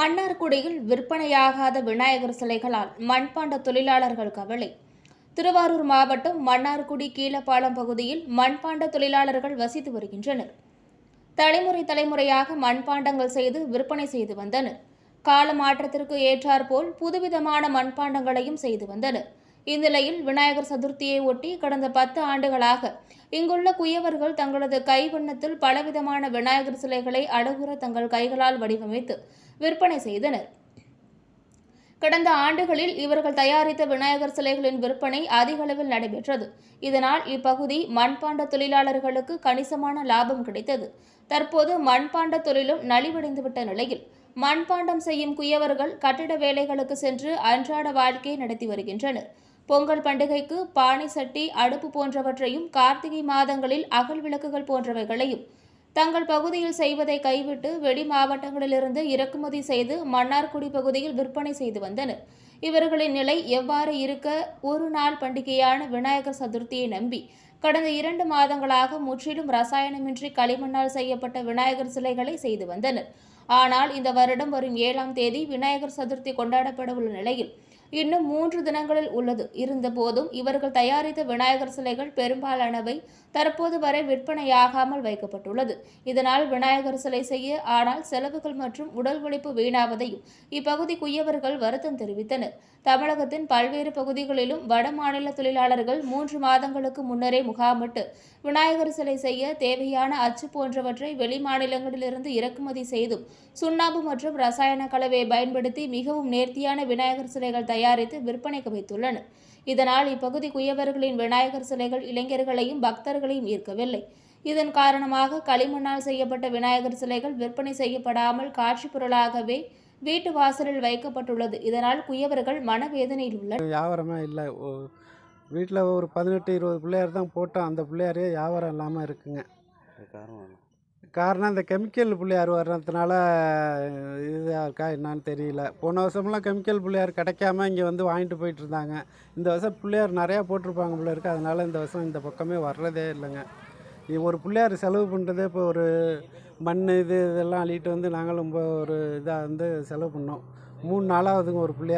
மன்னார்குடியில் விற்பனையாகாத விநாயகர் சிலைகளால் மண்பாண்ட தொழிலாளர்கள் கவலை. திருவாரூர் மாவட்டம் மன்னார்குடி கீழப்பாலம் பகுதியில் மண்பாண்ட தொழிலாளர்கள் வசித்து வருகின்றனர். தலைமுறை தலைமுறையாக மண்பாண்டங்கள் செய்து விற்பனை செய்து வந்தனர். கால மாற்றத்திற்கு ஏற்றாற்போல் புதுவிதமான மண்பாண்டங்களையும் செய்து வந்தனர். இந்நிலையில் விநாயகர் சதுர்த்தியை ஒட்டி கடந்த பத்து ஆண்டுகளாக இங்குள்ள குயவர்கள் தங்களது கைவண்ணத்தில் பலவிதமான விநாயகர் சிலைகளை அழகுற தங்கள் கைகளால் வடிவமைத்து விற்பனை செய்தனர். கடந்த ஆண்டுகளில் இவர்கள் தயாரித்த விநாயகர் சிலைகளின் விற்பனை அதிக அளவில் நடைபெற்றது. இதனால் இப்பகுதி மண்பாண்ட தொழிலாளர்களுக்கு கணிசமான லாபம் கிடைத்தது. தற்போது மண்பாண்ட தொழிலும் நலிவடைந்துவிட்ட நிலையில் மண்பாண்டம் செய்யும் குயவர்கள் கட்டிட வேலைகளுக்கு சென்று அன்றாட வாழ்க்கையை நடத்தி வருகின்றனர். பொங்கல் பண்டிகைக்கு பானை சட்டி அடுப்பு போன்றவற்றையும் கார்த்திகை மாதங்களில் அகல் விளக்குகள் போன்றவைகளையும் தங்கள் பகுதியில் செய்வதை கைவிட்டு வெளி மாவட்டங்களிலிருந்து இறக்குமதி செய்து மன்னார்குடி பகுதியில் விற்பனை செய்து வந்தனர். இவர்களின் நிலை எவ்வாறு இருக்க ஒரு நாள் பண்டிகையான விநாயகர் சதுர்த்தியை நம்பி கடந்த இரண்டு மாதங்களாக முற்றிலும் ரசாயனமின்றி களிமண்ணால் செய்யப்பட்ட விநாயகர் சிலைகளை செய்து வந்தனர். ஆனால் இந்த வருடம் வரும் ஏழாம் தேதி விநாயகர் சதுர்த்தி கொண்டாடப்பட உள்ள நிலையில் இன்னும் மூன்று தினங்களில் உள்ளது. இருந்தபோதும் இவர்கள் தயாரித்த விநாயகர் சிலைகள் பெரும்பாலானவை தற்போது வரை விற்பனையாகாமல் வைக்கப்பட்டுள்ளது. இதனால் விநாயகர் சிலை செய்ய ஆனால் செலவுகள் மற்றும் உடல் உழைப்பு வீணாவதையும் இப்பகுதி குயவர்கள் வருத்தம் தெரிவித்தனர். தமிழகத்தின் பல்வேறு பகுதிகளிலும் வட மாநில தொழிலாளர்கள் மூன்று மாதங்களுக்கு முன்னரே முகாமிட்டு விநாயகர் சிலை செய்ய தேவையான அச்சு போன்றவற்றை வெளி மாநிலங்களிலிருந்து இறக்குமதி செய்தும் சுண்ணாம்பு மற்றும் ரசாயன கலவையை பயன்படுத்தி மிகவும் நேர்த்தியான விநாயகர் சிலைகள் தயாரித்து விற்பனைக்கு வைத்துள்ளனர். இதனால் இப்பகுதி குயவர்களின் விநாயகர் சிலைகள் இளைஞர்களையும் பக்தர்களையும் ஈர்க்கவில்லை. இதன் காரணமாக களிமண்ணால் செய்யப்பட்ட விநாயகர் சிலைகள் விற்பனை செய்யப்படாமல் காட்சி பொருளாகவே வீட்டு வாசலில் வைக்கப்பட்டுள்ளது. இதனால் குயவர்கள் மனவேதனையில் உள்ளனர். வியாபாரமே இல்லை. வீட்டில் ஒரு பதினெட்டு இருபது பிள்ளையார் தான் போட்டோம். அந்த பிள்ளையாரே வியாபாரம் இல்லாமல் இருக்குங்க. காரணம்? காரணம் இந்த கெமிக்கல் பிள்ளையார் வர்றதுனால இதாக இருக்கா என்னான்னு தெரியல. போன வருஷம்லாம் கெமிக்கல் பிள்ளையார் கிடைக்காம இங்கே வந்து வாங்கிட்டு போயிட்டு இருந்தாங்க இந்த வருஷம் பிள்ளையார் நிறையா போட்டிருப்பாங்க போல அதனால் இந்த வருஷம் இந்த பக்கமே வர்றதே இல்லைங்க. ஒரு பிள்ளையார் செலவு பண்ணுறதே இப்போ ஒரு மண் இது இதெல்லாம் அள்ளிட்டு வந்து நாங்களும் ரொம்ப ஒரு இதாக வந்து செலவு பண்ணோம். மூணு நாளாவதுங்க ஒரு பிள்ளையார்.